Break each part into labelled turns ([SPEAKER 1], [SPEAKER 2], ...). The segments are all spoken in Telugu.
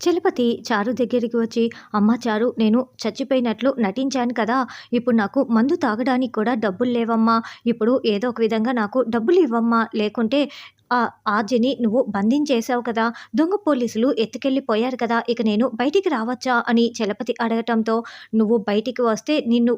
[SPEAKER 1] చలపతి చారు దగ్గరికి వచ్చి అమ్మ చారు నేను చచ్చిపోయినట్లు నటించాను కదా ఇప్పుడు నాకు మందు తాగడానికి కూడా డబ్బులు లేవమ్మా. ఇప్పుడు ఏదో ఒక విధంగా నాకు డబ్బులు ఇవ్వమ్మా. లేకుంటే ఆ ఆర్జని నువ్వు బంధించేశావు కదా. దొంగ పోలీసులు ఎత్తుకెళ్ళిపోయారు కదా. ఇక నేను బయటికి రావచ్చా? అని చలపతి అడగటంతో నువ్వు బయటికి వస్తే నిన్ను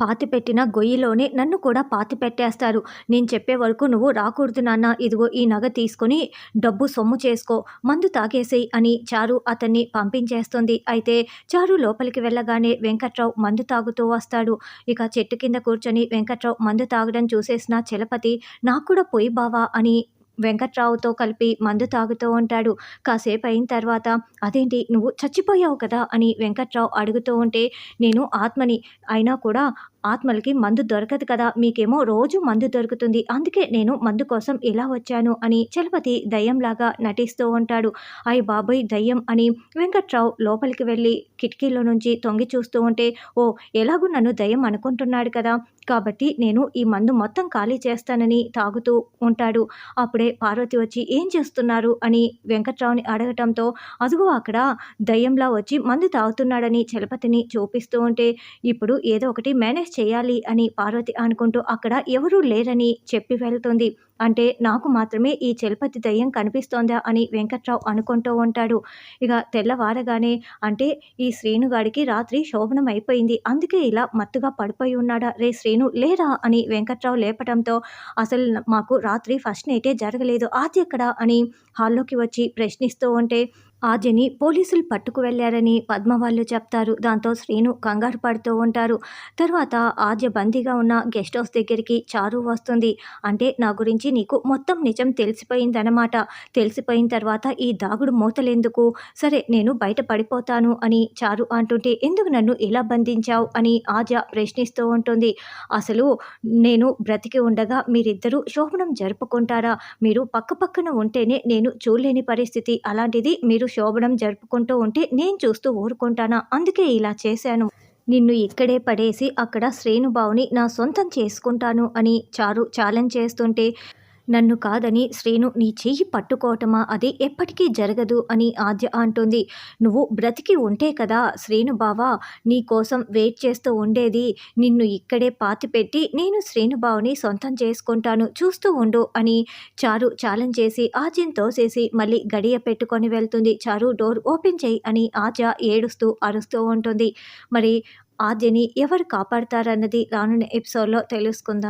[SPEAKER 1] పాతిపెట్టిన గొయ్యిలోనే నన్ను కూడా పాతి పెట్టేస్తారు నేను చెప్పే వరకు నువ్వు రాకూడదు నాన్న. ఇదిగో ఈ నగ తీసుకొని డబ్బు సొమ్ము చేసుకో. మందు తాగేసేయి అని చారు అతన్ని పంపించేస్తుంది. అయితే చారు లోపలికి వెళ్ళగానే వెంకట్రావు మందు తాగుతూ వస్తాడు. ఇక చెట్టు కింద కూర్చొని వెంకట్రావు మందు తాగడం చూసేసిన చలపతి నాకు కూడా పోయి బావా అని వెంకట్రావుతో కలిపి మందు తాగుతూ ఉంటాడు. కాసేపు అయిన తర్వాత అదేంటి నువ్వు చచ్చిపోయావు కదా అని వెంకట్రావు అడుగుతూ ఉంటే నేను ఆత్మని అయినా కూడా ఆత్మలకి మందు దొరకదు కదా మీకేమో రోజు మందు దొరుకుతుంది అందుకే నేను మందు కోసం ఇలా వచ్చాను అని చలపతి దయ్యంలాగా నటిస్తూ ఉంటాడు. అయ్య బాబోయ్ దయ్యం అని వెంకట్రావు లోపలికి వెళ్ళి కిటికీలో నుంచి తొంగి చూస్తూ ఉంటే ఓ ఎలాగూ నన్ను దయ్యం అనుకుంటున్నాడు కదా కాబట్టి నేను ఈ మందు మొత్తం ఖాళీ చేస్తానని తాగుతూ ఉంటాడు. అప్పుడే పార్వతి వచ్చి ఏం చేస్తున్నారు? అని వెంకట్రావుని అడగటంతో అదుగో అక్కడ దయ్యంలా వచ్చి మందు తాగుతున్నాడని చలపతిని చూపిస్తూ ఉంటే ఇప్పుడు ఏదో ఒకటి మేనేజ్ చేయాలి అని పార్వతి అనుకుంటూ అక్కడ ఎవరూ లేరని చెప్పి వెళ్తుంది. అంటే నాకు మాత్రమే ఈ చలపతి దయ్యం కనిపిస్తోందా అని వెంకట్రావు అనుకుంటూ ఉంటాడు. ఇక తెల్లవారగానే అంటే ఈ శ్రీనుగాడికి రాత్రి శోభనం అయిపోయింది. అందుకే ఇలా మత్తుగా పడిపోయి ఉన్నాడా? రే శ్రీను లేరా? అని వెంకట్రావు లేపడంతో అసలు మాకు రాత్రి ఫస్ట్ నైటే జరగలేదు. ఆది ఎక్కడ? అని హాల్లోకి వచ్చి ప్రశ్నిస్తూ ఉంటే ఆద్యని పోలీసులు పట్టుకు వెళ్ళారని పద్మ వాళ్ళు చెప్తారు. దాంతో శ్రీను కంగారు పడుతూ ఉంటారు. తర్వాత ఆద్య బందీగా ఉన్న గెస్ట్ హౌస్ దగ్గరికి చారు వస్తుంది. అంటే నా గురించి నీకు మొత్తం నిజం తెలిసిపోయిందనమాట తెలిసిపోయిన తర్వాత ఈ దాగుడు మూతలెందుకు? సరే నేను బయట పడిపోతాను అని చారు అంటుంటే ఎందుకు నన్ను ఇలా బంధించావు? అని ఆజా ప్రశ్నిస్తూ ఉంటుంది. అసలు నేను బ్రతికి ఉండగా మీరిద్దరూ శోభనం జరుపుకుంటారా? మీరు పక్క పక్కన ఉంటేనే నేను చూడలేని పరిస్థితి. అలాంటిది మీరు శోభనం జరుపుకుంటూ ఉంటే నేను చూస్తూ ఊరుకుంటానా? అందుకే ఇలా చేశాను. నిన్ను ఇక్కడే పడేసి అక్కడ శ్రేణుబావుని నా సొంతం చేసుకుంటాను అని చారు ఛాలెంజ్ చేస్తుంటే నన్ను కాదని శ్రీను నీ చెయ్యి పట్టుకోవటమా? అది ఎప్పటికీ జరగదు అని ఆద్య అంటుంది. నువ్వు బ్రతికి ఉంటే కదా శ్రీను బావా నీ కోసం వెయిట్ చేస్తూ ఉండేది. నిన్ను ఇక్కడే పాతిపెట్టి నేను శ్రీనుబావుని సొంతం చేసుకుంటాను. చూస్తూ ఉండు అని చారు ఛాలెంజ్ చేసి ఆద్యం తోసేసి మళ్ళీ గడియ పెట్టుకొని వెళ్తుంది. చారు డోర్ ఓపెన్ చేయి అని ఆద్య ఏడుస్తూ అరుస్తూ ఉంటుంది. మరి ఆద్యని ఎవరు కాపాడతారన్నది రానున్న ఎపిసోడ్లో తెలుసుకుందాం.